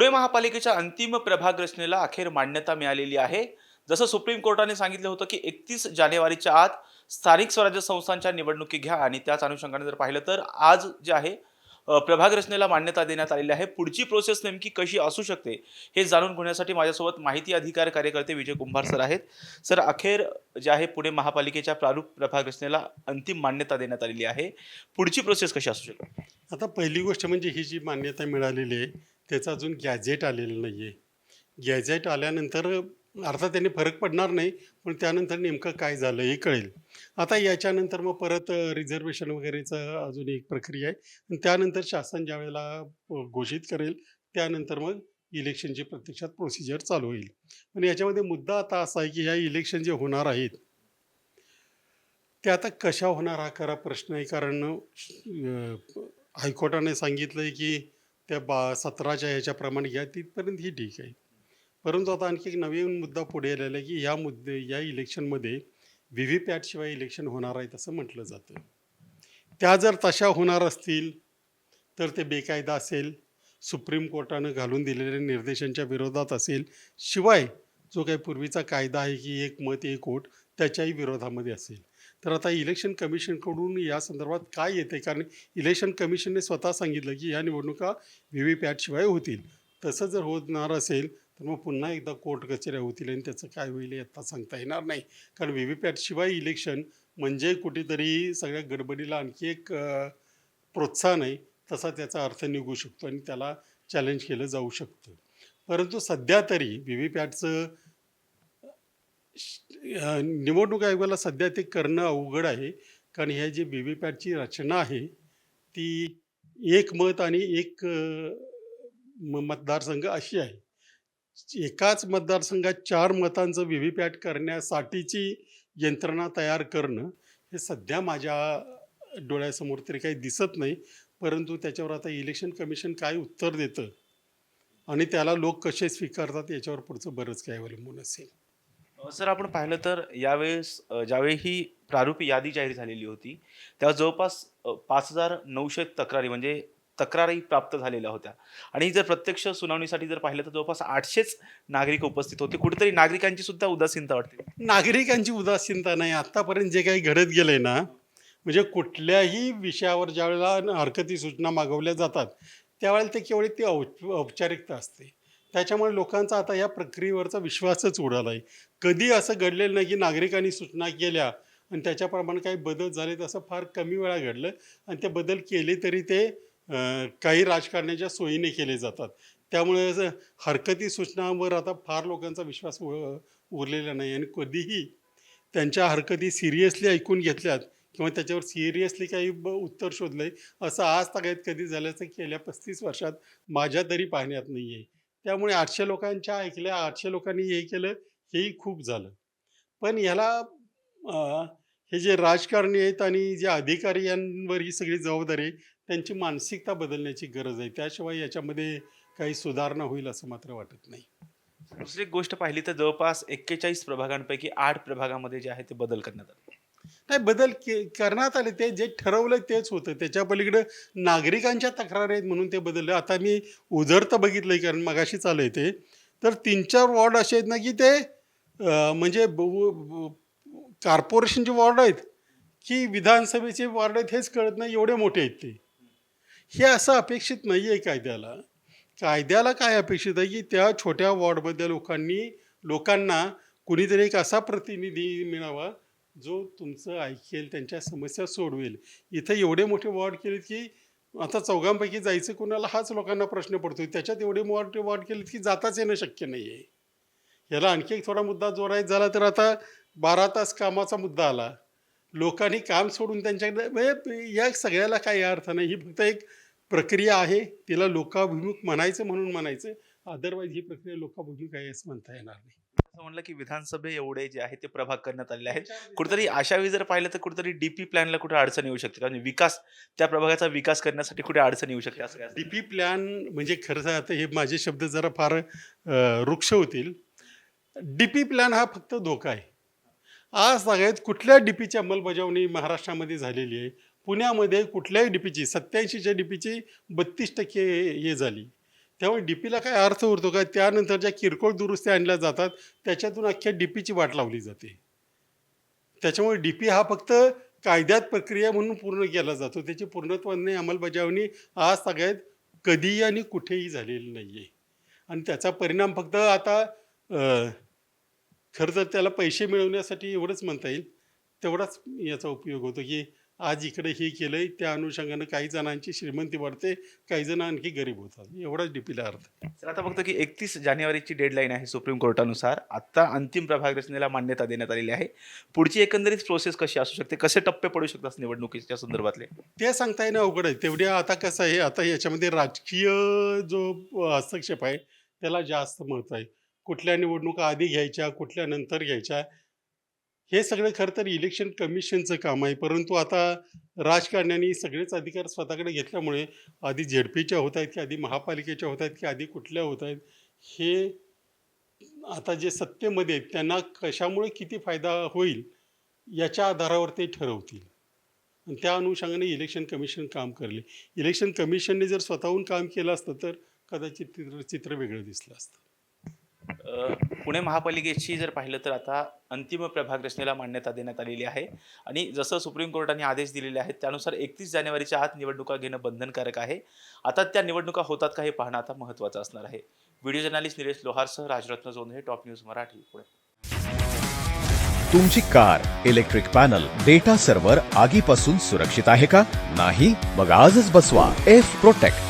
पुणे महापालिकेच्या अंतिम प्रभाग रचनेला अखेर मान्यता मिळालेली आहे. जसं सुप्रीम कोर्टाने सांगितलं होतं की एकतीस जानेवारीच्या आत स्थानिक स्वराज्य संस्थांच्या निवडणुकी घ्या आणि त्याच अनुषंगाने जर पाहिलं तर आज जे आहे प्रभाग रचनेला मान्यता देण्यात आलेली आहे. पुढची प्रोसेस नेमकी कशी असू शकते हे जाणून घेण्यासाठी माझ्यासोबत माहिती अधिकार कार्यकर्ते विजय कुंभार सर आहेत. सर अखेर जे आहे पुणे महापालिकेच्या प्रारूप प्रभाग रचनेला अंतिम मान्यता देण्यात आलेली आहे. पुढची प्रोसेस कशी असू शकते? आता पहिली गोष्ट म्हणजे ही जी मान्यता मिळालेली आहे त्याचं अजून गॅझेट आलेलं नाही आहे गॅझेट आल्यानंतर अर्थात त्यांनी फरक पडणार नाही पण त्यानंतर नेमकं काय झालं हे कळेल. आता याच्यानंतर मग परत रिझर्वेशन वगैरेचं अजून एक प्रक्रिया आहे. आणि त्यानंतर शासन ज्या वेळेला घोषित करेल त्यानंतर मग इलेक्शनची प्रत्यक्षात प्रोसिजर चालू होईल. पण याच्यामध्ये मुद्दा आता असा आहे की ह्या इलेक्शन जे होणार आहेत ते आता कशा होणार हा खरा प्रश्न आहे. कारण हायकोर्टाने सांगितलं आहे की त्या बा सतराच्या ह्याच्याप्रमाणे घ्या तिथपर्यंत ही ठीक आहे. परंतु आता आणखी एक नवीन मुद्दा पुढे आलेला आहे की या मुद्दे या इलेक्शनमध्ये व्ही व्ही पॅटशिवाय इलेक्शन होणार आहे असं म्हटलं जातं. त्या जर तशा होणार असतील तर ते बेकायदा असेल सुप्रीम कोर्टानं घालून दिलेल्या निर्देशांच्या विरोधात असेल शिवाय जो काही पूर्वीचा कायदा आहे की एक मत एक वोट त्याच्याही विरोधामध्ये असेल. तर आता इलेक्शन कमिशनकडून या संदर्भात काय येते? कारण इलेक्शन कमिशनने स्वतः सांगितलं की या निवडणुका व्ही व्ही पॅटशिवाय होतील. तसं जर होणार असेल तर मग पुन्हा एकदा कोर्ट कचेऱ्या होतील आणि त्याचं काय होईल आत्ता सांगता येणार नाही. कारण व्ही व्ही पॅटशिवाय इलेक्शन म्हणजे कुठेतरी सगळ्या गडबडीला आणखी एक प्रोत्साहन आहे. तसा त्याचा अर्थ निघू शकतो आणि त्याला चॅलेंज केलं जाऊ शकतं. परंतु सध्या तरी व्ही व्ही पॅटचं निवडणूक आयोगाला सध्या ते करणं अवघड आहे. कारण ह्या जी व्ही व्ही पॅटची रचना आहे ती एक मत आणि एक म- मतदारसंघ अशी आहे. एकाच मतदारसंघात चार मतांचं व्ही व्ही पॅट करण्यासाठीची यंत्रणा तयार करणं हे सध्या माझ्या डोळ्यासमोर तरी काही दिसत नाही. परंतु त्याच्यावर आता इलेक्शन कमिशन काय उत्तर देतं आणि त्याला लोक कसे स्वीकारतात याच्यावर पुढचं बरंच काही अवलंबून असेल. सर आपण पाहिलं तर यावेळेस ज्यावेळी ही प्रारूप यादी जाहीर झालेली होती तेव्हा जवळपास पाच हजार नऊशे तक्रारी म्हणजे तक्रारही प्राप्त झालेल्या होत्या. आणि जर प्रत्यक्ष सुनावणीसाठी जर पाहिलं तर जवळपास आठशेच नागरिक उपस्थित होते. कुठेतरी नागरिकांची सुद्धा उदासीनता वाटते. नागरिकांची उदासीनता नाही. आत्तापर्यंत जे काही घडत गेलंय ना म्हणजे कुठल्याही विषयावर ज्यावेळेला हरकती सूचना मागवल्या जातात त्यावेळेला ते केवळ ती औप औपचारिकता असते. त्याच्यामुळे लोकांचा आता या प्रक्रियेवरचा विश्वासच उडाला आहे कधी असं घडलेलं नाही की नागरिकांनी सूचना केल्या आणि त्याच्याप्रमाणे काही बदल झाले तसं फार कमी वेळा घडलं आणि ते बदल केले तरी ते काही राजकारण्याच्या सोयीने केले जातात. त्यामुळे असं हरकती सूचनांवर आता फार लोकांचा विश्वास उ- उरलेला नाही. आणि कधीही त्यांच्या हरकती सिरियसली ऐकून घेतल्यात किंवा त्याच्यावर सिरियसली काही ब उत्तर शोधलं आहे असं आज तगायत कधी झाल्याचं गेल्या पस्तीस वर्षात माझ्या तरी पाहण्यात नाही आहे त्यामुळे आठशे लोकांच्या ऐकल्या आठशे लोकांनी हे केलं हेही खूप झालं. पण ह्याला हे जे राजकारणी आहेत आणि जे अधिकारी यांवर ही सगळी जबाबदारी आहे त्यांची मानसिकता बदलण्याची गरज आहे. त्याशिवाय याच्यामध्ये काही सुधारणा होईल असं मात्र वाटत नाही. दुसरी गोष्ट पाहिली तर जवळपास एक्केचाळीस प्रभागांपैकी आठ प्रभागामध्ये जे आहे ते बदल करण्यात आले. नाही बदल के करण्यात आले. ते जे ठरवलं तेच होतं. त्याच्या पलीकडं नागरिकांच्या तक्रारी आहेत म्हणून ते बदलले. आता मी उजरतं बघितलं आहे कारण मगाशी चालू आहे ते. तर तीन चार वॉर्ड असे आहेत ना की ते म्हणजे कॉर्पोरेशनचे वॉर्ड आहेत की विधानसभेचे वॉर्ड आहेत हेच कळत नाही एवढे मोठे आहेत ते. हे असं अपेक्षित नाही आहे कायद्याला. कायद्याला काय अपेक्षित आहे की त्या छोट्या वॉर्डमधल्या लोकांनी लोकांना कुणीतरी एक असा प्रतिनिधी मिळावा जो तुमचं ऐकेल त्यांच्या समस्या सोडवेल. इथं एवढे मोठे वॉर्ड केलेत की आता चौघांपैकी जायचं कोणाला हाच लोकांना प्रश्न पडतो त्याच्यात एवढे मोठे वॉर्ड केलेत की जाताच येणं शक्य नाही आहे याला आणखी एक थोडा मुद्दा जोरायत झाला तर आता बारा तास कामाचा मुद्दा आला. लोकांनी काम सोडून त्यांच्याकडे म्हणजे या सगळ्याला काही अर्थ नाही. ही फक्त एक प्रक्रिया आहे. तिला लोकाभिमुख म्हणायचं म्हणून म्हणायचं. अदरवाईज ही प्रक्रिया लोकाभिमुख आहे असं म्हणता येणार नाही. असं म्हणलं की विधानसभे एवढे जे आहे ते प्रभाग करण्यात आलेले आहेत. कुठेतरी अशा वेळी जर पाहिलं तर कुठेतरी डीपी प्लॅनला कुठे अडचण येऊ शकते. कारण विकास त्या प्रभागाचा विकास करण्यासाठी कुठे अडचण येऊ शकते असं काय डी पी प्लॅन म्हणजे आहे, आता हे माझे शब्द जरा फार अ, रुक्ष होतील. डी पी प्लॅन हा फक्त धोका आहे. आज सगळ्यात कुठल्या डी पीची अंमलबजावणी महाराष्ट्रामध्ये झालेली आहे? पुण्यामध्ये कुठल्याही डी पीची सत्याऐंशीच्या डी पीची बत्तीस टक्के हे झाली. त्यामुळे डी पीला काय अर्थ उरतो का? त्यानंतर ज्या किरकोळ दुरुस्त्या आणल्या जातात त्याच्यातून अख्ख्या डी पीची वाट लावली जाते. त्याच्यामुळे डी पी हा फक्त कायद्यात प्रक्रिया म्हणून पूर्ण केला जातो. त्याची पूर्णत्वाने अंमलबजावणी आज सगळ्यात कधीही आणि कुठेही झालेली नाही आहे आणि त्याचा परिणाम फक्त आता खरं तर त्याला पैसे मिळवण्यासाठी एवढंच म्हणता येईल. तेवढाच याचा उपयोग होतो की आज इकडे हे केलं आहे त्या अनुषंगानं काही जणांची श्रीमंती वाढते काही जण आणखी गरीब होतात. एवढाच डी पीला अर्थ. तर आता फक्त की एकतीस जानेवारीची डेडलाईन आहे सुप्रीम कोर्टानुसार. आता अंतिम प्रभाग रचनेला मान्यता देण्यात आलेली आहे. पुढची एकंदरीत प्रोसेस कशी असू शकते? कसे टप्पे पडू शकतात निवडणुकीच्या संदर्भातले? ते सांगता येणं अवघड आहे. तेवढ्या आता कसं आहे आता याच्यामध्ये राजकीय जो हस्तक्षेप आहे त्याला जास्त महत्त्व आहे. कुठल्या निवडणुका आधी घ्यायच्या कुठल्या नंतर घ्यायच्या हे सगळं खरं तर इलेक्शन कमिशनचं काम आहे. परंतु आता राजकारण्यांनी सगळेच अधिकार स्वतःकडे घेतल्यामुळे आधी झेडपीच्या होत आहेत की आधी महापालिकेच्या होत आहेत की आधी कुठल्या होत आहेत हे आता जे सत्तेमध्ये आहेत त्यांना कशामुळे किती फायदा होईल याच्या आधारावर ते ठरवतील. आणि त्या अनुषंगाने इलेक्शन कमिशन काम करले. इलेक्शन कमिशनने जर स्वतःहून काम केलं असतं तर कदाचित चित्र चित्र वेगळं दिसलं असतं. पुणे महापालिकेची जर पाहिलं तर आता अंतिम प्रभाग रचनेला मान्यता देण्यात आलेली आहे. आणि जसं सुप्रीम कोर्टाने आदेश दिलेले आहेत त्यानुसार एकतीस जानेवारीच्या आत निवडणुका घेणं बंधनकारक आहे. आता त्या निवडणुका होतात का हे पाहणं आता महत्त्वाचं असणार आहे. व्हिडिओ जर्नालिस्ट निलेश लोहारसह राजरत्न जोंधे टॉप न्यूज मराठी पुणे. तुमची car electric panel data server आगीपासून सुरक्षित आहे का? नाही? मग आजच बसवा. F protect.